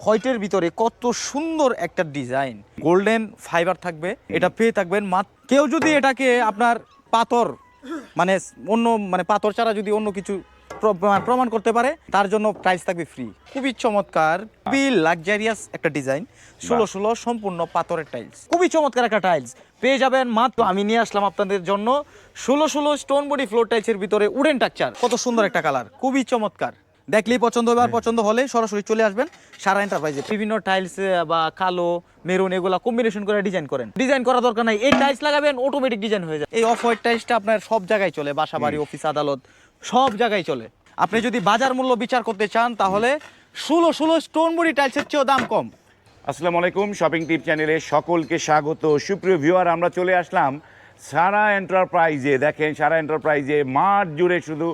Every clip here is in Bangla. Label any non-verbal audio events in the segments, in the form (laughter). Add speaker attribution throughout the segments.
Speaker 1: হোয়াইটের ভিতরে কত সুন্দর একটা ডিজাইন। গোল্ডেন ফাইবার থাকবে এটা পেয়ে থাকবেন মাত্র কেউ যদি এটাকে আপনার পাথর মানে অন্য মানে পাথর ছাড়া যদি অন্য কিছু প্রমাণ- প্রমাণ করতে পারে তার জন্য প্রাইস থাকবে ফ্রি খুবই চমৎকার খুবই লাক্সারিয়াস একটা ডিজাইন। ষোলো ষোলো সম্পূর্ণ পাথরের টাইলস খুবই চমৎকার একটা টাইলস পেয়ে যাবেন মাত্র আমি নিয়ে আসলাম আপনাদের জন্য ষোলো ষোলো স্টোন বডি ফ্লোর টাইলসের ভিতরে উডেন টাকচার কত সুন্দর একটা কালার খুবই চমৎকার। দেখলেই পছন্দ হবে আর পছন্দ হলে সরাসরি চলে আসবেন সারা এন্টারপ্রাইজে বিভিন্ন টাইলস বা কালো মেরুন এগুলা কম্বিনেশন করে ডিজাইন করেন। ডিজাইন করা দরকার নাই। এই টাইলস লাগাবেন অটোমেটিক ডিজাইন হয়ে যায়। এই অফ হোয়াইট টাইলসটা আপনার সব জায়গায় চলে বাসা বাড়ি অফিস আদালত সব জায়গায় চলে। আপনি যদি বাজার মূল্য বিচার করতে চান তাহলে ষোলো ষোলো স্টোন বডি টাইলসের চেয়েও দাম কম।
Speaker 2: আসসালামু আলাইকুম শপিং টিপ চ্যানেলে সকলকে স্বাগত। সুপ্রিয় ভিউয়ার আমরা চলে আসলাম সারা এন্টারপ্রাইজে দেখেন সারা এন্টারপ্রাইজে মাঠ জুড়ে শুধু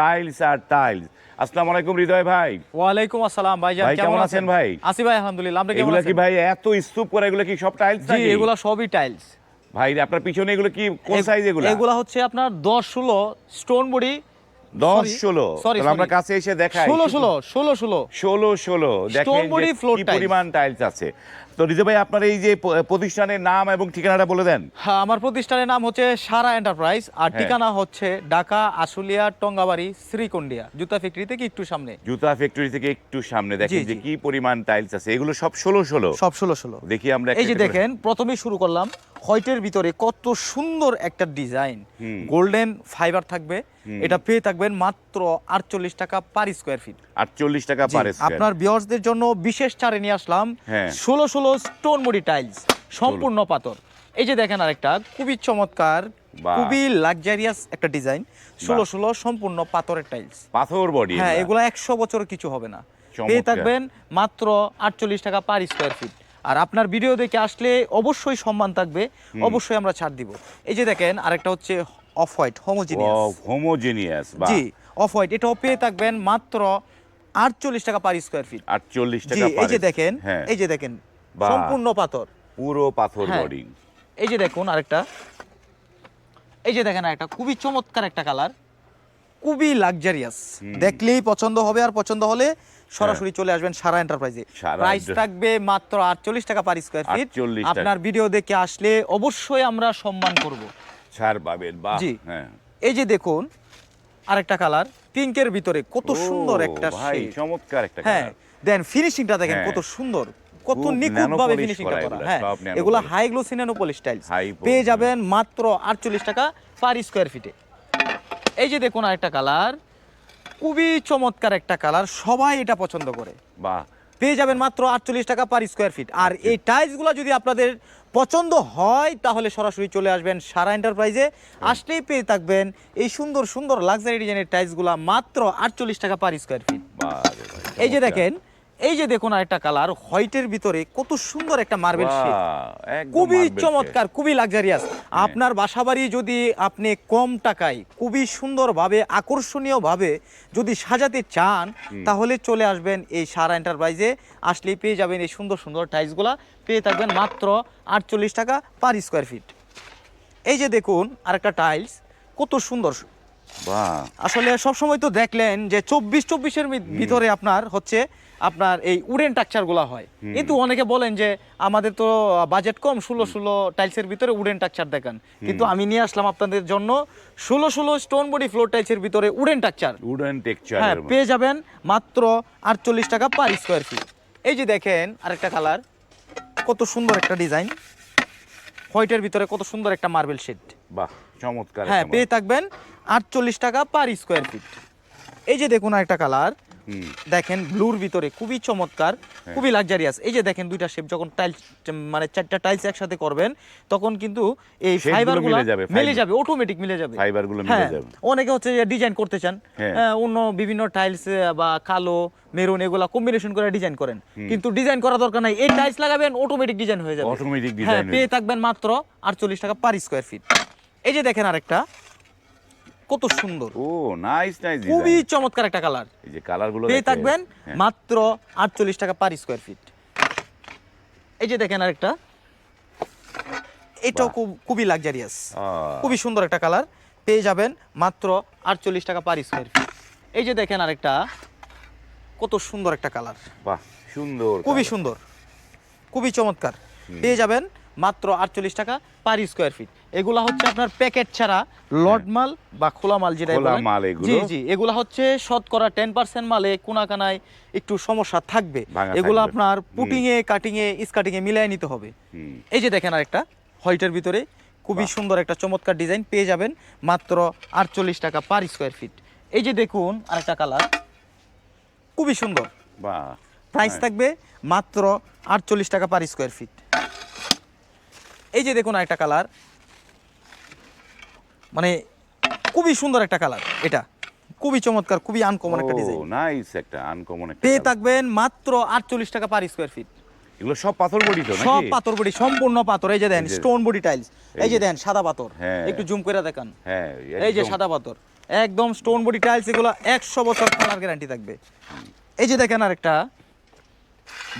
Speaker 2: টাইলস আর টাইলস। আসসালামু আলাইকুম হৃদয় ভাই।
Speaker 1: ওয়ালাইকুম আসসালাম ভাইজান
Speaker 2: ভাই, কেমন আছেন? ভাই?
Speaker 1: আসি ভাই আলহামদুলিল্লাহ আপনি কেমন
Speaker 2: এগুলো কি ভাই এত স্তূপ করে এগুলো কি সব টাইলস
Speaker 1: জি এগুলা সবই টাইলস।
Speaker 2: ভাই আপনার পিছনে এগুলো কি কোন সাইজ এগুলো?
Speaker 1: এগুলা হচ্ছে আপনার দশ ষোলো স্টোন বডি
Speaker 2: দশ
Speaker 1: sorry,
Speaker 2: ষোলো।
Speaker 1: sorry,
Speaker 2: তাহলে আমরা কাছে এসে দেখাই।
Speaker 1: ষোলো ষোলো ষোলো ষোলো।
Speaker 2: ষোলো ষোলো। দেখেন পরিমাণ টাইলস আছে। তো রিজু ভাই আপনার এই যে প্রতিষ্ঠানের নাম এবং ঠিকানাটা বলে দেন।
Speaker 1: হ্যাঁ আমার প্রতিষ্ঠানের নাম হচ্ছে সারা এন্টারপ্রাইজ আর
Speaker 2: হ্যাঁ।
Speaker 1: ঠিকানা হচ্ছে ঢাকা আশুলিয়া টঙ্গাবাড়ি শ্রীকন্ডিয়া জুতা ফ্যাক্টরি থেকে একটু সামনে।
Speaker 2: জুতা ফ্যাক্টরি থেকে একটু সামনে। দেখেন যে কি পরিমাণ টাইলস আছে। এগুলো সব ষোলো ষোলো।
Speaker 1: সব ষোলো ষোলো।
Speaker 2: দেখি আমরা
Speaker 1: এই যে দেখেন প্রথমেই শুরু করলাম হোয়াইটের ভিতরে কত সুন্দর একটা ডিজাইন। গোল্ডেন ফাইবার থাকবে। এটা পেয়ে থাকবেন মাত্র আটচল্লিশ টাকা পার স্কোয়ার ফিট
Speaker 2: আটচল্লিশ টাকা পারে
Speaker 1: আপনার বিয়ার্সদের জন্য বিশেষ ছাড়ে নিয়ে আসলাম।
Speaker 2: হ্যাঁ।
Speaker 1: ষোলো ষোলো স্টোন মুড়ি টাইলস সম্পূর্ণ পাথর। এই যে দেখেন আরেকটা খুবই চমৎকার খুবই লাক্সারিয়াস একটা ডিজাইন ষোলো ষোলো সম্পূর্ণ পাথরের টাইলস
Speaker 2: পাথর বডি
Speaker 1: হ্যাঁ এগুলো। একশো বছর কিছু হবে না। পেয়ে থাকবেন মাত্র আটচল্লিশ টাকা পার স্কোয়ার ফিট আর আপনার ভিডিও দেখে আসলে অবশ্যই সম্মান থাকবে অবশ্যই আমরা ছাড় দিব। এই যে দেখেন আরেকটা হচ্ছে অফ হোয়াইট হোমোজিনিয়াস
Speaker 2: হোমোজেনিয়াস
Speaker 1: জি অফ হোয়াইট এটাও পেয়ে থাকবেন মাত্র আটচল্লিশ টাকা পার স্কোয়ার ফিট
Speaker 2: আটচল্লিশ টাকা
Speaker 1: এই যে দেখেন
Speaker 2: হ্যাঁ।
Speaker 1: এই যে দেখেন। সম্পূর্ণ পাথর।
Speaker 2: পুরো পাথর
Speaker 1: হ্যাঁ।
Speaker 2: বডি
Speaker 1: এই যে দেখুন আরেকটা। এই যে দেখেন একটা খুবই চমৎকার একটা কালার খুবই লাক্সারিয়াস দেখলেই পছন্দ হবে আর পছন্দ হলে সরাসরি চলে আসবেন সারা এন্টারপ্রাইজে প্রাইস থাকবে মাত্র আটচল্লিশ টাকা পার স্কোয়ার ফিট আপনার ভিডিও দেখে আসলে অবশ্যই আমরা সম্মান করব।
Speaker 2: ছাড় পাবেন বাহ
Speaker 1: জি।
Speaker 2: হ্যাঁ।
Speaker 1: এই যে দেখুন আরেকটা কালার পিঙ্কের ভিতরে কত সুন্দর একটা
Speaker 2: চমৎকার একটা
Speaker 1: হ্যাঁ। দেন ফিনিশিংটা দেখেন
Speaker 2: হ্যাঁ।
Speaker 1: কত সুন্দর। কত
Speaker 2: খুব
Speaker 1: নিখুঁত ভাবে
Speaker 2: polish
Speaker 1: ফিনিশিংটা
Speaker 2: করা।
Speaker 1: হ্যাঁ এগুলা। হাই গ্লো পলিশ টাইলস পেয়ে যাবেন মাত্র আটচল্লিশ টাকা পার স্কোয়ার ফিটে এই যে দেখুন আরেকটা কালার খুবই চমৎকার একটা কালার সবাই এটা পছন্দ করে।
Speaker 2: বাহ।
Speaker 1: পেয়ে যাবেন মাত্র আটচল্লিশ টাকা পার স্কোয়ার ফিট আর এই টাইলসগুলো যদি আপনাদের পছন্দ হয় তাহলে সরাসরি চলে আসবেন সারা এন্টারপ্রাইজে আসলেই পেয়ে থাকবেন এই সুন্দর সুন্দর লাক্সারি ডিজাইনের টাইলসগুলো মাত্র আটচল্লিশ টাকা পার স্কোয়ার ফিট
Speaker 2: বাহ
Speaker 1: এই যে দেখেন এই যে দেখুন আরেকটা কালার হোয়াইটের ভিতরে কত সুন্দর একটা মার্বেল শেড খুবই চমৎকার খুবই লাক্সারিয়াস আপনার বাসাবাড়ি যদি আপনি কম টাকায় খুবই সুন্দরভাবে আকর্ষণীয়ভাবে যদি সাজাতে চান তাহলে চলে আসবেন এই সারা এন্টারপ্রাইজে আসলেই পেয়ে যাবেন এই সুন্দর সুন্দর টাইলসগুলা পেয়ে থাকবেন মাত্র আটচল্লিশ টাকা পার স্কোয়ার ফিট এই যে দেখুন আরেকটা টাইলস কত সুন্দর। আসলে সবসময় তো দেখলেন যে চব্বিশ চব্বিশের ভিতরে আপনার হচ্ছে আপনার এই উডেন টাকচারগুলো হয়। কিন্তু অনেকে বলেন যে আমাদের তো বাজেট কম ষোলো ষোলো টাইলসের ভিতরে উডেন টাকচার দেখান। কিন্তু আমি নিয়ে আসলাম আপনাদের জন্য ষোলো ষোলো স্টোন বডি ফ্লোর টাইলসের ভিতরে উডেন টাকচার
Speaker 2: উডেন টেক্সচার
Speaker 1: হ্যাঁ পেয়ে যাবেন মাত্র আটচল্লিশ টাকা পার স্কোয়ার ফিট এই যে দেখেন আরেকটা কালার কত সুন্দর একটা ডিজাইন হোয়াইটের ভিতরে কত সুন্দর একটা মার্বেল শেড
Speaker 2: বাহ চমৎকার
Speaker 1: হ্যাঁ পেয়ে থাকবেন আটচল্লিশ টাকা পার স্কোয়ার ফিট এই যে দেখুন একটা কালার। দেখেন ব্লুর ভিতরে খুবই চমৎকার খুবই লাক্সারিয়াস এই যে দেখেন দুইটা শেপ যখন টাইলস মানে চারটা টাইলস একসাথে করবেন তখন কিন্তু এই
Speaker 2: Shade গুলো
Speaker 1: ফাইবারগুলো
Speaker 2: মিলে যাবে,
Speaker 1: অটোমেটিক মিলে যাবে।
Speaker 2: Fiber গুলো মিলে
Speaker 1: হ্যাঁ,
Speaker 2: যাবে।
Speaker 1: অনেকে হচ্ছে ডিজাইন করতে চান
Speaker 2: হ্যাঁ।
Speaker 1: হ্যাঁ, অন্য বিভিন্ন টাইলস বা কালো মেরুন এগুলা কম্বিনেশন করে ডিজাইন করেন। কিন্তু ডিজাইন করা দরকার নাই এই টাইলস লাগাবেন অটোমেটিক ডিজাইন হয়ে যাবে।
Speaker 2: Automatic design
Speaker 1: হ্যাঁ পেয়ে থাকবেন মাত্র আটচল্লিশ টাকা পার স্কোয়ার ফিট এই যে দেখেন আরেকটা কত সুন্দর।
Speaker 2: ও নাইস নাইস
Speaker 1: খুবই চমৎকার একটা কালার
Speaker 2: এই যে কালারগুলো
Speaker 1: পেয়ে থাকবেন
Speaker 2: হ্যাঁ।
Speaker 1: মাত্র আটচল্লিশ টাকা পার স্কোয়ার ফিট এই যে দেখেন আরেকটা। এটাও খুব খুবই লাক্সারিয়াস খুবই সুন্দর একটা কালার পেয়ে যাবেন মাত্র আটচল্লিশ টাকা পার স্কোয়ার ফিট এই যে দেখেন আরেকটা। কত সুন্দর একটা কালার
Speaker 2: বাহ সুন্দর
Speaker 1: খুবই সুন্দর। খুবই চমৎকার। পেয়ে যাবেন মাত্র আটচল্লিশ টাকা পার স্কোয়ার ফিট এগুলা হচ্ছে আপনার প্যাকেট ছাড়া লট মাল বা খোলা মাল যেটা
Speaker 2: খোলা মাল এগুলো।
Speaker 1: জি জি এগুলা হচ্ছে শতকরা টেন পার্সেন্ট মালে কোনাকানায় একটু সমস্যা থাকবে। এগুলো আপনার
Speaker 2: হুম।
Speaker 1: পুটিং এ কাটিং এ স্কাটিং এ মিলাই নিতে হবে। এই যে দেখেন আরেকটা হোয়াইটের ভিতরে খুবই সুন্দর একটা চমৎকার ডিজাইন পেয়ে যাবেন মাত্র আটচল্লিশ টাকা পার স্কোয়ার ফিট এই যে দেখুন আরেকটা কালার খুবই সুন্দর।
Speaker 2: বাহ।
Speaker 1: প্রাইস
Speaker 2: হ্যাঁ।
Speaker 1: থাকবে মাত্র আটচল্লিশ টাকা পার স্কোয়ার ফিট এই যে দেখুন একটা কালার মানে খুবই সুন্দর একটা কালার এটা। খুবই চমৎকার খুবই আনকমন একটা ডিজাইন
Speaker 2: নাইস একটা আনকমন একটা
Speaker 1: পেয়ে থাকবেন মাত্র আটচল্লিশ টাকা পার স্কোয়ার ফিট
Speaker 2: এগুলো সব পাথর বডি তো নাকি?
Speaker 1: সব পাথর বডি সম্পূর্ণ পাথর। এই যে দেন স্টোন বডি টাইলস এই যে দেন সাদা পাথর।
Speaker 2: হ্যাঁ।
Speaker 1: একটু জুম করে দেখান।
Speaker 2: হ্যাঁ
Speaker 1: এই যে সাদা পাথর। একদম স্টোন বডি টাইলস এগুলো একশো বছর কালার গ্যারান্টি থাকবে। এই যে দেখেন আরেকটা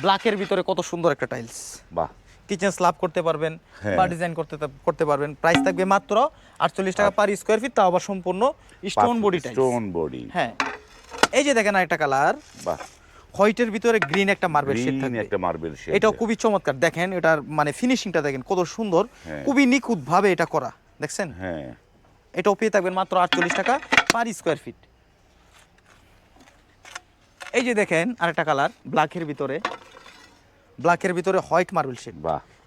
Speaker 1: ব্ল্যাকের ভিতরে কত সুন্দর একটা টাইলস
Speaker 2: বাহ।
Speaker 1: কিচেন স্ল্যাব করতে পারবেন
Speaker 2: হ্যাঁ।
Speaker 1: বা ডিজাইন করতে করতে পারবেন। প্রাইস থাকবে মাত্র আটচল্লিশ টাকা পার স্কোয়ার ফিট তাও আবার সম্পূর্ণ স্টোন বডি
Speaker 2: স্টোন বডি
Speaker 1: হ্যাঁ। এই যে দেখেন আরেকটা কালার
Speaker 2: বাহ।
Speaker 1: হোয়াইটের ভিতরে গ্রিন একটা মার্বেল শেড থাকবে।
Speaker 2: একটা মার্বেল শেড
Speaker 1: এটাও খুবই চমৎকার। দেখেন এটার মানে ফিনিশিংটা দেখেন কত সুন্দর।
Speaker 2: হ্যাঁ।
Speaker 1: খুবই নিখুঁত ভাবে এটা করা। দেখছেন?
Speaker 2: হ্যাঁ।
Speaker 1: এটাও পেয়ে থাকবেন মাত্র আটচল্লিশ টাকা পার স্কোয়ার ফিট এই যে দেখেন আরেকটা কালার ব্ল্যাকের ভিতরে। ব্ল্যাকের ভিতরে হোয়াইট মার্বেল শেড।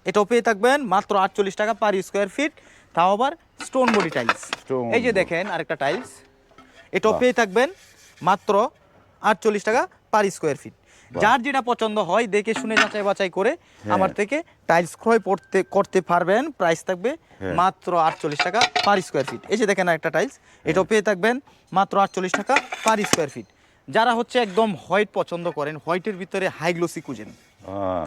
Speaker 1: এটাও পেয়ে থাকবেন মাত্র আটচল্লিশ টাকা পার স্কোয়ার ফিট তাও আবার স্টোন বডি টাইলস। এই যে দেখেন আরেকটা টাইলস। এটাও পেয়ে থাকবেন মাত্র আটচল্লিশ টাকা পার স্কোয়ার ফিট। যার যেটা পছন্দ হয় দেখে শুনে যাচাই বাছাই করে
Speaker 2: হ্যাঁ।
Speaker 1: আমার থেকে টাইলস ক্রয় করতে করতে পারবেন। প্রাইস থাকবে
Speaker 2: হ্যাঁ।
Speaker 1: মাত্র আটচল্লিশ টাকা পার স্কোয়ার ফিট। এই যে দেখেন একটা টাইলস। এটাও পেয়ে থাকবেন মাত্র আটচল্লিশ টাকা পার স্কোয়ার ফিট। যারা হচ্ছে একদম হোয়াইট পছন্দ করেন হোয়াইটের ভিতরে হাই গ্লোসি খুঁজেন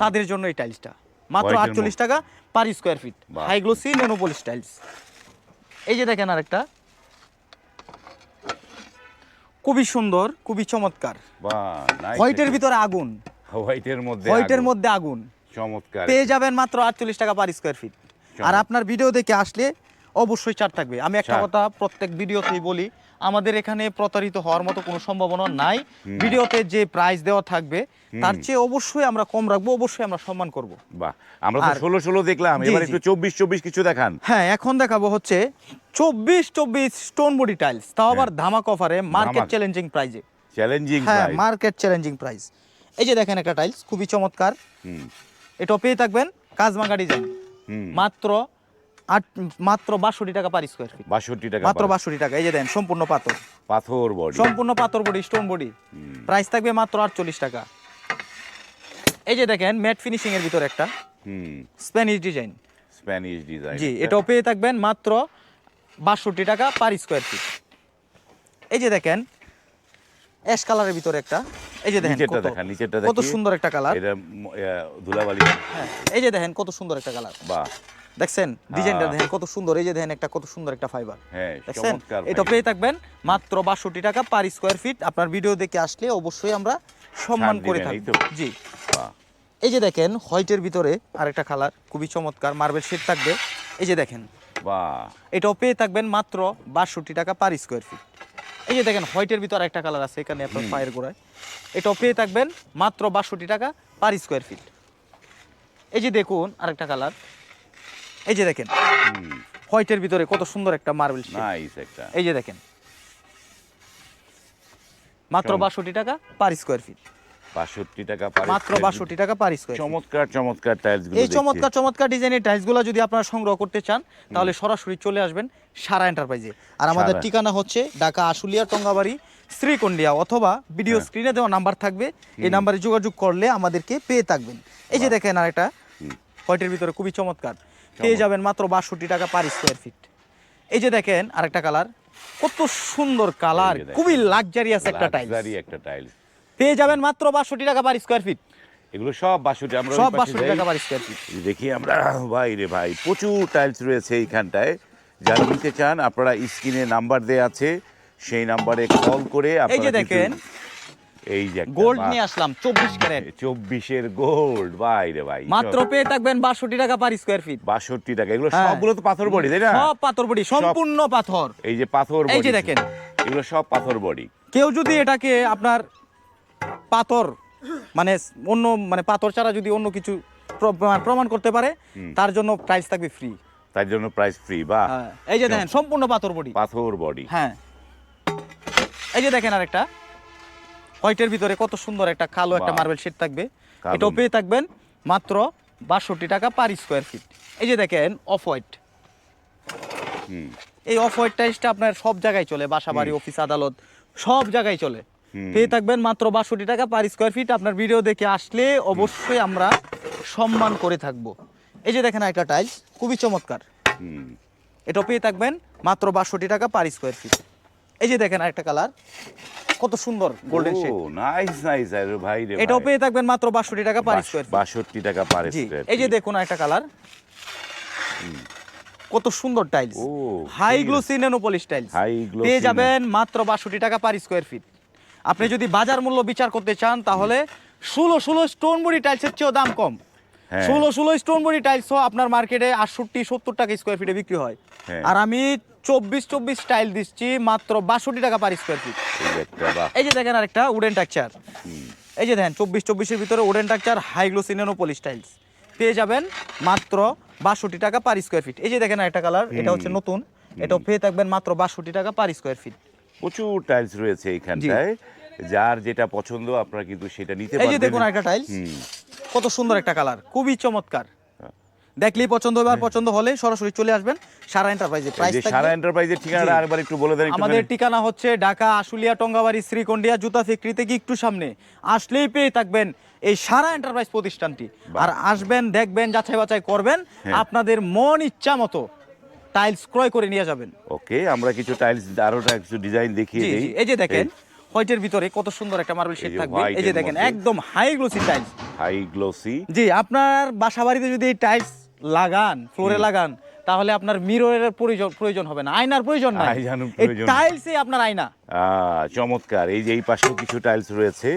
Speaker 1: তাদের জন্য এই টাইলসটা। মাত্র আটচল্লিশ টাকা পার স্কোয়ার ফিট।
Speaker 2: বাহ।
Speaker 1: High glossy nano polish tiles. এই যে দেখেন আরেকটা। খুবই সুন্দর খুবই চমৎকার। হোয়াইটের ভিতরে আগুন।
Speaker 2: হোয়াইটের মধ্যে
Speaker 1: হোয়াইটের
Speaker 2: আগুন।
Speaker 1: মধ্যে আগুন।
Speaker 2: চমৎকার।
Speaker 1: পেয়ে যাবেন মাত্র আটচল্লিশ টাকা পার স্কোয়ার ফিট। আর আপনার ভিডিও দেখে আসলে অবশ্যই চার থাকবে। আমি একটা কথা প্রত্যেক ভিডিওতেই বলি আমাদের এখানে প্রতারিত হওয়ার মতো কোনো সম্ভাবনা নাই। ভিডিওতে যে প্রাইস দেওয়া থাকবে তার চেয়ে অবশ্যই আমরা কম রাখব অবশ্যই আমরা সম্মান করব।
Speaker 2: বাহ আমরা তো ষোলো ষোলো দেখলাম এবার একটু চব্বিশ চব্বিশ কিছু দেখান।
Speaker 1: হ্যাঁ এখন দেখাবো হচ্ছে চব্বিশ চব্বিশ স্টোন বডি টাইলস তাও আবার ধামাক অফারে মার্কেট
Speaker 2: হ্যাঁ।
Speaker 1: চ্যালেঞ্জিং প্রাইজে
Speaker 2: চ্যালেঞ্জিং
Speaker 1: হ্যাঁ মার্কেট চ্যালেঞ্জিং প্রাইস এই যে দেখেন একটা টাইলস খুবই চমৎকার। এটাও পেয়ে থাকবেন কাজমাঙ্গা ডিজাইন মাত্র আট মাত্র বাষট্টি টাকা পার স্কোয়ার ফিট
Speaker 2: বাষট্টি টাকা
Speaker 1: মাত্র বাষট্টি টাকা এই যে দেন সম্পূর্ণ পাথর।
Speaker 2: পাথর বডি
Speaker 1: সম্পূর্ণ পাথর বডি স্টোন বডি প্রাইস থাকবে মাত্র আটচল্লিশ টাকা। এই যে দেখেন ম্যাট ফিনিশিং এর ভিতরে একটা। স্প্যানিশ ডিজাইন
Speaker 2: স্প্যানিশ ডিজাইন
Speaker 1: জি এটাও পেয়ে থাকবেন মাত্র বাষট্টি টাকা পার স্কোয়ার ফিট এই যে দেখেন অ্যাশ কালারের ভিতরে একটা। এই যে দেখেন কত- সুন্দর একটা কালার
Speaker 2: এটা ধুলাবালি।
Speaker 1: হ্যাঁ এই যে দেখেন কত সুন্দর একটা কালার
Speaker 2: বাহ।
Speaker 1: দেখছেন? ডিজাইনটা
Speaker 2: হ্যাঁ।
Speaker 1: দেখেন কত সুন্দর। এই যে দেখেন একটা কত সুন্দর একটা ফাইবার
Speaker 2: হ্যাঁ
Speaker 1: দেখছেন? এটা পেয়ে থাকবেন মাত্র বাষট্টি টাকা পার স্কোয়ার ফিট আপনার ভিডিও দেখে আসলে অবশ্যই আমরা সম্মান করে
Speaker 2: এই
Speaker 1: জি। এই যে দেখেন হোয়াইটের ভিতরে আরেকটা কালার খুবই চমৎকার মার্বেল শেড থাকবে। এই যে দেখেন।
Speaker 2: বাহ।
Speaker 1: এটাও পেয়ে থাকবেন মাত্র বাষট্টি টাকা পার স্কোয়ার ফিট এই যে দেখেন হোয়াইটের ভিতরে একটা কালার আছে এখানে আপনার পায়ের গোড়ায়। এটাও পেয়ে থাকবেন মাত্র বাষট্টি টাকা পার স্কোয়ার ফিট এই যে দেখুন আরেকটা কালার এই যে দেখেন। হোয়াইটের ভিতরে কত সুন্দর একটা মার্বেল
Speaker 2: নাইস একটা।
Speaker 1: এই যে দেখেন। মাত্র
Speaker 2: চমৎকার।
Speaker 1: বাষট্টি টাকা পার স্কোয়ার ফিট
Speaker 2: বাষট্টি টাকা পার
Speaker 1: মাত্র
Speaker 2: square
Speaker 1: বাষট্টি টাকা পার স্কোয়ার
Speaker 2: চমৎকার চমৎকার টাইলস
Speaker 1: এই চমৎকার চমৎকার ডিজাইনের টাইলসগুলো যদি আপনারা সংগ্রহ করতে চান তাহলে সরাসরি চলে আসবেন সারা এন্টারপ্রাইজে আর আমাদের ঠিকানা হচ্ছে ঢাকা আশুলিয়া টঙ্গাবাড়ি শ্রীকন্ডিয়া অথবা ভিডিও
Speaker 2: হ্যাঁ।
Speaker 1: স্ক্রিনে দেওয়া নাম্বার থাকবে। এই নাম্বারে যোগাযোগ করলে আমাদেরকে পেয়ে থাকবেন। এই যে দেখেন আরেকটা। হোয়াইটের ভিতরে খুবই চমৎকার। পেয়ে যাবেন মাত্র বাষট্টি টাকা পার স্কোয়ার ফিট এই যে দেখেন আরেকটা কালার কত সুন্দর কালার। খুবই লাক্সারিয়াস একটা টাইলস
Speaker 2: একটা টাইলস
Speaker 1: পেয়ে যাবেন মাত্র বাষট্টি টাকা পার স্কোয়ার ফিট
Speaker 2: এগুলো সব বাষট্টি আমরা
Speaker 1: সব বাষট্টি টাকা পার স্কোয়ার ফিট
Speaker 2: দেখি আমরা ভাই রে ভাই প্রচুর টাইলস রয়েছে এইখানটায়। যারা নিতে চান আপনারা স্ক্রিনে নাম্বার দেয়া আছে সেই নাম্বারে কল করে
Speaker 1: এই যে
Speaker 2: আপনারা
Speaker 1: দেখেন
Speaker 2: এই যে
Speaker 1: গোল্ড নিয়ে আসলাম চব্বিশ ক্যারেট। (laughs)
Speaker 2: চব্বিশের গোল্ড ভাই রে ভাই।
Speaker 1: মাত্র পেয়ে থাকবেন বাষট্টি টাকা পার স্কোয়ার ফিট
Speaker 2: বাষট্টি টাকা এগুলো
Speaker 1: হ্যাঁ।
Speaker 2: সবগুলো তো পাথর বডি তাই না?
Speaker 1: সব পাথর বডি সম্পূর্ণ পাথর।
Speaker 2: এই যে পাথর
Speaker 1: এই যে দেখেন।
Speaker 2: এগুলো সব পাথর বডি।
Speaker 1: কেউ যদি এটাকে আপনার পাথর মানে অন্য মানে পাথর ছাড়া যদি অন্য কিছু প্রমাণ- প্রমাণ করতে পারে তার জন্য প্রাইস থাকবে ফ্রি
Speaker 2: তার জন্য প্রাইস ফ্রি বা
Speaker 1: এই যে দেখেন সম্পূর্ণ পাথর বডি।
Speaker 2: পাথর বডি।
Speaker 1: হ্যাঁ। এই যে দেখেন আরেকটা। হোয়াইটের ভিতরে কত সুন্দর একটা কালো একটা মার্বেল শেড থাকবে। এটাও পেয়ে থাকবেন মাত্র বাষট্টি টাকা পার স্কোয়ার ফিট এই যে দেখেন অফ হোয়াইট এই অফ হোয়াইট টাইলসটা আপনার সব জায়গায় চলে বাসা বাড়ি অফিস আদালত সব জায়গায় চলে। পেয়ে থাকবেন মাত্র বাষট্টি টাকা পার স্কোয়ার ফিট আপনার ভিডিও দেখে আসলে অবশ্যই আমরা সম্মান করে থাকব। এই যে দেখেন একটা টাইলস খুবই চমৎকার।
Speaker 2: হুম।
Speaker 1: এটা পেয়ে থাকবেন মাত্র বাষট্টি টাকা পার স্কোয়ার ফিট এই যে দেখেন আরেকটা কালার। কত সুন্দর গোল্ডেন শেড
Speaker 2: ও নাইস নাইস আরে ভাই রে
Speaker 1: এটাও। পেয়ে থাকবেন মাত্র বাষট্টি টাকা পার স্কোয়ার ফিট
Speaker 2: বাষট্টি টাকা পার স্কোয়ার
Speaker 1: এই যে দেখুন একটা কালার। কত সুন্দর টাইলস
Speaker 2: ও,
Speaker 1: high glossy nano polish tiles
Speaker 2: High glossy
Speaker 1: পেয়ে যাবেন মাত্র বাষট্টি টাকা পার স্কোয়ার ফিট আপনি যদি বাজার মূল্য বিচার করতে চান তাহলে ষোলো ষোলো স্টোন বডি টাইলসের চেয়েও দাম কম। ষোলো ষোলো স্টোন বডি টাইলসও আপনার মার্কেটে আটষট্টি সত্তর টাকা স্কোয়ার ফিটে বিক্রি হয়।
Speaker 2: হ্যাঁ।
Speaker 1: আর আমি চব্বিশ চব্বিশ টাইল দিচ্ছি মাত্র বাষট্টি টাকা পার স্কোয়ার ফিট
Speaker 2: এই যে
Speaker 1: দেখেন আরেকটা উডেন টাকচার এই যে দেখেন চব্বিশ চব্বিশের ভিতরে wooden texture high glossy nano polish tiles পেয়ে যাবেন মাত্র বাষট্টি টাকা পার স্কোয়ার ফিট এই যে দেখেন একটা কালার এটা হচ্ছে নতুন। এটাও পেয়ে থাকবেন মাত্র বাষট্টি টাকা পার স্কোয়ার ফিট
Speaker 2: প্রচুর টাইলস রয়েছে এইখানটায়। যার যেটা পছন্দ আপনারা কিন্তু সেটা নিতে
Speaker 1: এই যে
Speaker 2: পারবেন।
Speaker 1: দেখুন একটা টাইলস। কত সুন্দর একটা কালার খুবই চমৎকার। দেখলেই পছন্দ হবে আর পছন্দ হলে সরাসরি চলে আসবেন সারা এন্টারপ্রাইজে প্রাইস
Speaker 2: সারা এন্টারপ্রাইজের ঠিকানাটা আরেকবার একটু বলে দেন
Speaker 1: আমাদের ঠিকানা হচ্ছে ঢাকা আশুলিয়া টঙ্গাবাড়ি শ্রীকন্ডিয়া জুতা ফ্যাক্টরি থেকে একটু সামনে। আসলেই পেয়ে থাকবেন এই সারা এন্টারপ্রাইজ প্রতিষ্ঠানটি। আর আসবেন দেখবেন যাচাই বাছাই করবেন
Speaker 2: হ্যাঁ।
Speaker 1: আপনাদের মন ইচ্ছা মতো টাইলস ক্রয় করে নিয়ে যাবেন।
Speaker 2: ওকে আমরা কিছু টাইলস আরও কিছু ডিজাইন দেখিয়ে দিই।
Speaker 1: এই যে দেখেন হোয়াইটের ভিতরে কত সুন্দর একটা মার্বেল শেড থাকবে। এই যে দেখেন একদম high glossy tiles
Speaker 2: high glossy
Speaker 1: জি আপনার বাসা বাড়িতে যদি এই টাইলস লাগান ফ্লোরে লাগান তাহলে আপনার মিররের প্রয়োজন প্রয়োজন হবে না। আয়নার প্রয়োজন নাই। এই টাইলসই আপনার আয়না।
Speaker 2: চমৎকার। এই যে এই পাশেও কিছু টাইলস রয়েছে।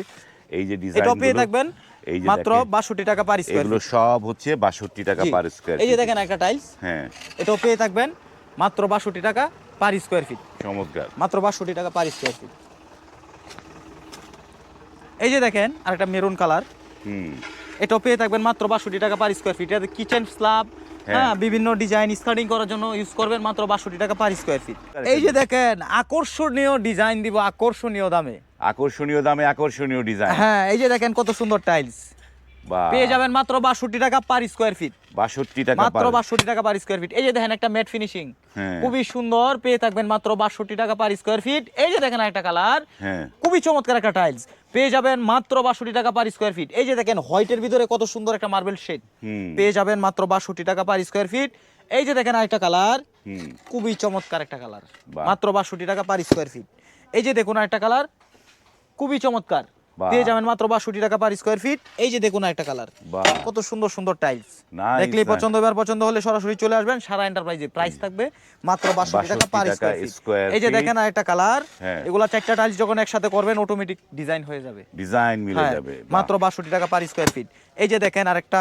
Speaker 2: এই যে ডিজাইন
Speaker 1: এটাও পেয়ে থাকবেন।
Speaker 2: এই যে
Speaker 1: মাত্র
Speaker 2: দেখেন,
Speaker 1: বাষট্টি টাকা পার স্কোয়ার
Speaker 2: এগুলো সব হচ্ছে বাষট্টি টাকা পার স্কোয়ার
Speaker 1: এই যে দেখেন একটা টাইলস।
Speaker 2: হ্যাঁ।
Speaker 1: এটাও পেয়ে থাকবেন। মাত্র বাষট্টি টাকা পার স্কোয়ার ফিট
Speaker 2: চমৎকার।
Speaker 1: মাত্র বাষট্টি টাকা পার স্কোয়ার ফিট এই যে দেখেন আরেকটা মেরুন কালার। এটাও পেয়ে থাকবেন মাত্র বাষট্টি টাকা পার স্কোয়ার ফিট এটা কিচেন স্ল্যাব
Speaker 2: হ্যাঁ।
Speaker 1: বিভিন্ন ডিজাইন স্কার্টিং করার জন্য ইউজ করবেন মাত্র বাষট্টি টাকা পার স্কোয়ার ফিট এই যে দেখেন আকর্ষণীয় ডিজাইন দিব আকর্ষণীয় দামে।
Speaker 2: আকর্ষণীয় দামে আকর্ষণীয় ডিজাইন
Speaker 1: হ্যাঁ এই যে দেখেন কত সুন্দর টাইলস পেয়ে যাবেন মাত্র বাষট্টি টাকা পার স্কোয়ার ফিট
Speaker 2: বাষট্টি টাকা
Speaker 1: মাত্র বাষট্টি টাকা পার স্কোয়ার ফিট এই যে দেখেন একটা ম্যাট ফিনিশিং। খুবই সুন্দর পেয়ে থাকবেন মাত্র বাষট্টি টাকা পার স্কোয়ার ফিট এই যে দেখেন একটা কালার
Speaker 2: হ্যাঁ।
Speaker 1: খুবই চমৎকার একটা টাইলস পেয়ে যাবেন মাত্র বাষট্টি টাকা পার স্কোয়ার ফিট এই যে দেখেন হোয়াইটের ভিতরে কত সুন্দর একটা মার্বেল শেড
Speaker 2: হুম।
Speaker 1: পেয়ে যাবেন মাত্র বাষট্টি টাকা পার স্কোয়ার ফিট এই যে দেখেন আরেকটা কালার খুবই চমৎকার একটা কালার মাত্র বাষট্টি টাকা পার স্কোয়ার ফিট এই যে দেখুন আরেকটা কালার খুবই চমৎকার। পেয়ে যাবেন মাত্র বাষট্টি টাকা পার স্কোয়ার ফিট এই যে দেখুন একটা কালার কত সুন্দর সুন্দর টাইলস
Speaker 2: Nice,
Speaker 1: দেখলেই পছন্দ পছন্দ হলে সরাসরি চলে আসবেন। সারা এন্টারপ্রাইজে প্রাইস থাকবে মাত্র বাষট্টি টাকা পার স্কোয়ার ফিট এই যে দেখেন আরেকটা কালার
Speaker 2: হ্যাঁ।
Speaker 1: এগুলা চারটা টাইলস যখন একসাথে করবেন অটোমেটিক ডিজাইন হয়ে যাবে।
Speaker 2: ডিজাইন মিলে
Speaker 1: হ্যাঁ,
Speaker 2: যাবে।
Speaker 1: মাত্র বাষট্টি টাকা পার স্কোয়ার ফিট এই যে দেখেন আরেকটা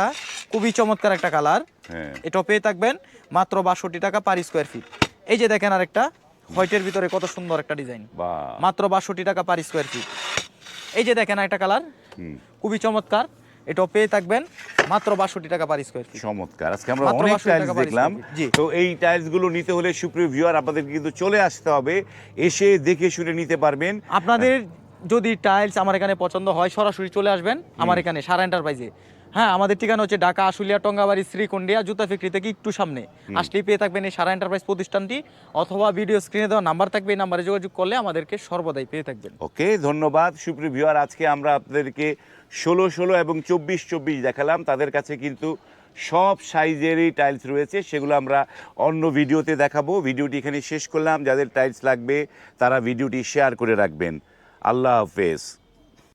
Speaker 1: খুবই চমৎকার একটা কালার
Speaker 2: হ্যাঁ।
Speaker 1: এটাও পেয়ে থাকবেন মাত্র বাষট্টি টাকা পার স্কোয়ার ফিট এই যে দেখেন আরেকটা হোয়াইটের ভিতরে কত সুন্দর একটা ডিজাইন মাত্র বাষট্টি টাকা পার স্কোয়ার ফিট এই যে দেখেন একটা কালার। খুবই চমৎকার। এটা পেয়ে থাকবেন মাত্র বাষট্টি টাকা পার স্কোয়ার ফিট
Speaker 2: চমৎকার। আজকে আমরা অনেক টাইলস দেখলাম। তো এই টাইলসগুলো নিতে হলে সুপ্রিয় ভিউয়ার আপনাদের কিন্তু চলে আসতে হবে। এসে দেখে শুনে নিতে পারবেন।
Speaker 1: আপনাদের যদি টাইলস আমার এখানে পছন্দ হয় সরাসরি চলে আসবেন আমার এখানে সারা এন্টারপ্রাইজে হ্যাঁ আমাদের ঠিকানা হচ্ছে ঢাকা আশুলিয়া টঙ্গাবাড়ি শ্রীকন্ডিয়া জুতা ফ্যাক্টরি থেকে একটু সামনে। আসলেই পেয়ে থাকবেন এই সারা এন্টারপ্রাইজ প্রতিষ্ঠানটি অথবা ভিডিও স্ক্রিনে দেওয়া নাম্বার থাকবে এই নাম্বারে যোগাযোগ করলে আমাদেরকে সর্বদাই পেয়ে থাকবেন।
Speaker 2: ওকে ধন্যবাদ। সুপ্রিয় ভিউয়ার আজকে আমরা আপনাদেরকে ষোলো ষোলো এবং চব্বিশ চব্বিশ দেখালাম। তাদের কাছে কিন্তু সব সাইজেরই টাইলস রয়েছে সেগুলো আমরা অন্য ভিডিওতে দেখাবো। ভিডিওটি এখানে শেষ করলাম। যাদের টাইলস লাগবে তারা ভিডিওটি শেয়ার করে রাখবেন। আল্লাহ হাফেজ।